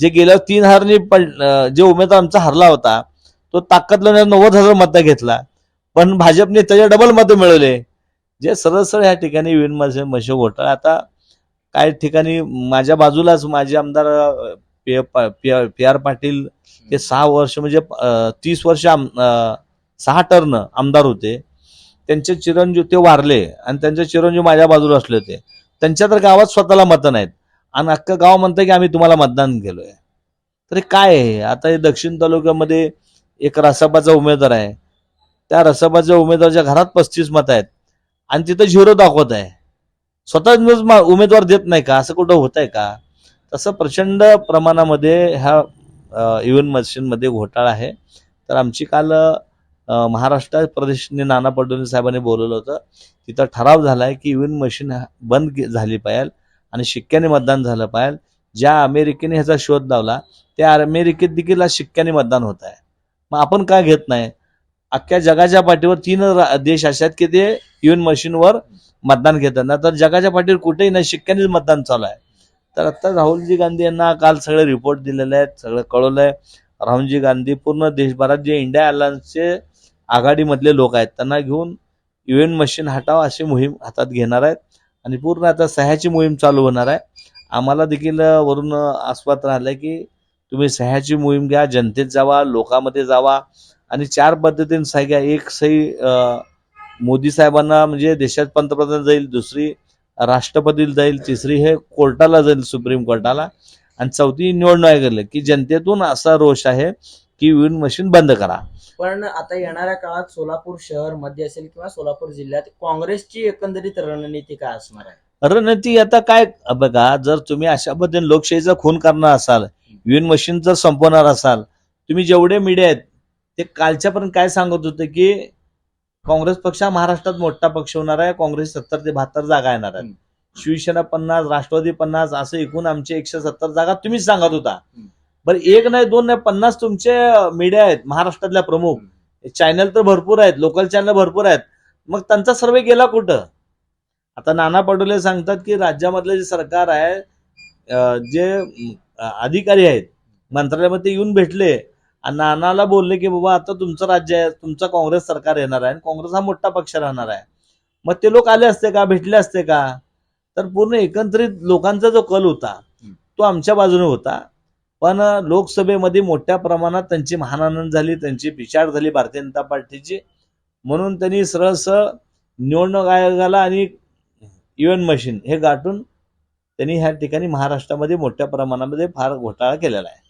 जे गेल्या तीन हारनी पड जे उमेदवार आमचा हरला होता तो ताकदला नव्वद हजार मतं घेतला. पण भाजपने त्याच्या डबल मतं मिळवले. जे सरळ सरळ ह्या ठिकाणी विन मशे घोटाळा आता काही ठिकाणी माझ्या बाजूलाच माझे आमदार पी पी आर पाटील हे सहा वर्ष म्हणजे तीस वर्ष आम- सहा टर्न आमदार होते. त्यांचे चिरंजीव ते वारले आणि त्यांचे चिरंजीव माझ्या बाजूला असले होते. त्यांच्या तर गावात स्वतःला मतं नाहीत. आणि अख्खं गाव म्हणतं की आम्ही तुम्हाला मतदान केलोय. तर काय आहे? आता हे दक्षिण तालुक्यामध्ये एक रसाबाचा उमेदवार आहे. त्या रसाबाच्या उमेदवाराच्या घरात पस्तीस मतं आहेत. आणि तिथं झिरो दाखवत आहे. स्वतः उमेदवार देत नाही का? असं कुठं होत आहे का? तसं प्रचंड प्रमाणामध्ये ह्या इव्हन मशीनमध्ये घोटाळा आहे. तर आमची काल महाराष्ट्र प्रदेशने नाना पटोले साहेबांनी बोलवलं होतं. तिथं ठराव झाला आहे की इव्हन मशीन बंद झाली पाहिजे. आणि शिक्क्याने मतदान झालं पाहिजे ज्या अमेरिकेने ह्याचा शोध लावला त्या अमेरिकेत देखील आज शिक्क्याने मतदान होत आहे. मग आपण का घेत नाही? अख्ख्या जगाच्या पाठीवर तीन देश असे आहेत की ते इव्हन मशीनवर मतदान घेतात. ना तर जगाच्या पाठीवर कुठेही नाही शिक्क्यानेच मतदान चालू आहे. तर आता राहुलजी गांधी यांना काल सगळे रिपोर्ट दिलेले आहेत सगळं कळवलंय राहुलजी गांधी पूर्ण देशभरात जे इंडिया अलायन्सचे आघाडीमधले लोक आहेत त्यांना घेऊन युएन मशीन हटाव अशी मोहीम हातात घेणार आहेत. आणि पूर्ण आता सह्याची मोहीम चालू होणार आहे. आम्हाला देखील वरून आस्वाद राहिलं की तुम्ही सह्याची मोहीम घ्या जनतेत जावा लोकांमध्ये जावा आणि चार पद्धतीने सही घ्या एक सही मोदी साहेबांना म्हणजे देशात पंतप्रधान जाईल दुसरी राष्ट्रपतीला जाईल तिसरी हे कोर्टाला जाईल सुप्रीम कोर्टाला. आणि चौथी निवडणूक आयोगाला की जनतेतून असा रोष आहे की विन मशीन बंद करा. पण आता येणाऱ्या काळात सोलापूर शहरमध्ये असेल किंवा सोलापूर जिल्ह्यात काँग्रेसची एकंदरीत रणनीती काय असणार आहे? रणनीती आता काय बघा जर तुम्ही अशा पद्धतीने लोकशाहीचा खून करणार असाल विन मशीन जर संपवणार असाल तुम्ही जेवढे मीडिया आहेत ते कालच्यापर्यंत काय सांगत होते की काँग्रेस पक्ष हा महाराष्ट्रात मोठा पक्ष होणार आहे काँग्रेस सत्तर ते बहात्तर जागा येणार आहेत. शिवसेना पन्नास राष्ट्रवादी पन्नास असं एकूण आमचे एकशे सत्तर जागा तुम्हीच सांगत होता. बरं एक नाही दोन नाही पन्नास तुमचे मीडिया आहेत महाराष्ट्रातल्या प्रमुख. चॅनल तर भरपूर आहेत लोकल चॅनल भरपूर आहेत. मग त्यांचा सर्वे गेला कुठं? आता नाना पटोले सांगतात की राज्यामधलं जे सरकार आहे जे अधिकारी आहेत मंत्रालयामध्ये येऊन भेटले. आणि नानाला बोलले की बाबा आता तुमचं राज्य आहे तुमचं काँग्रेस सरकार येणार आहे आणि काँग्रेस हा मोठा पक्ष राहणार आहे. मग ते लोक आले असते का? भेटले असते का? तर पूर्ण एकंदरीत लोकांचा जो कल होता तो आमच्या बाजूने होता. पण लोकसभेमध्ये मोठ्या प्रमाणात त्यांची महानानंद झाली त्यांची पिछाड झाली भारतीय जनता पार्टीची. म्हणून त्यांनी सरळ सरळ निवडणूक आयोगाला आणि इव्हन मशीन हे गाठून त्यांनी ह्या ठिकाणी महाराष्ट्रामध्ये मोठ्या प्रमाणामध्ये फार घोटाळा केलेला आहे.